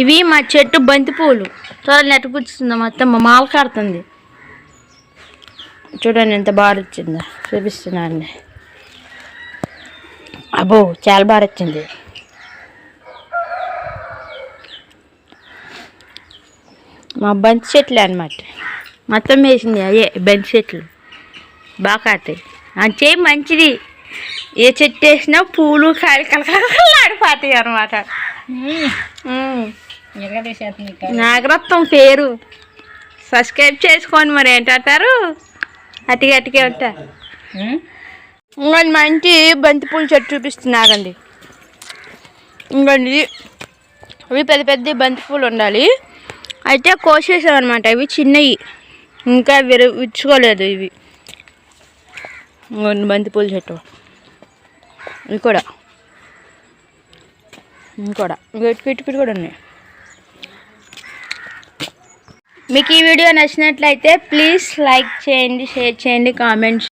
ఇవి మా చెట్టు బంతి పూలు. చూడండి నెట్టు పుచ్చుతుందో మొత్తం మా మాల కాడుతుంది చూడండి ఎంత బాగా వచ్చిందో చూపిస్తున్నానండి అబ్బో చాలా బాగా వచ్చింది మా బంతి చెట్లు అన్నమాట. మొత్తం వేసింది అయ్యే బంతి చెట్లు. బాగా ఆ చేయి మంచిది. ఏ చెట్టు వేసినా పూలు కాయలు కలకలాడిపోతాయి అనమాట నాగరత్నం పేరు. సబ్స్క్రైబ్ చేసుకోండి మరి ఏంటంటారు? అతికే ఉంటా. ఇంకొండి మంచి బంతి పూల చెట్టు చూపిస్తున్నారండి. ఇంకోండి ఇది. అవి పెద్ద పెద్ద బంతి పూలు ఉండాలి. అయితే కోసేసాం అనమాట ఇవి చిన్నవి ఇంకా విర విచ్చుకోలేదు ఇవి. ఇంకొన్ని బంతి పూల చెట్టు. ఇవి కూడా. ఇవి కూడా. ఇటు ఇటు ఇటు కూడా ఉన్నాయి. మీకు ఈ వీడియో నచ్చినట్లయితే ప్లీజ్ లైక్ చేయండి షేర్ చేయండి కామెంట్స్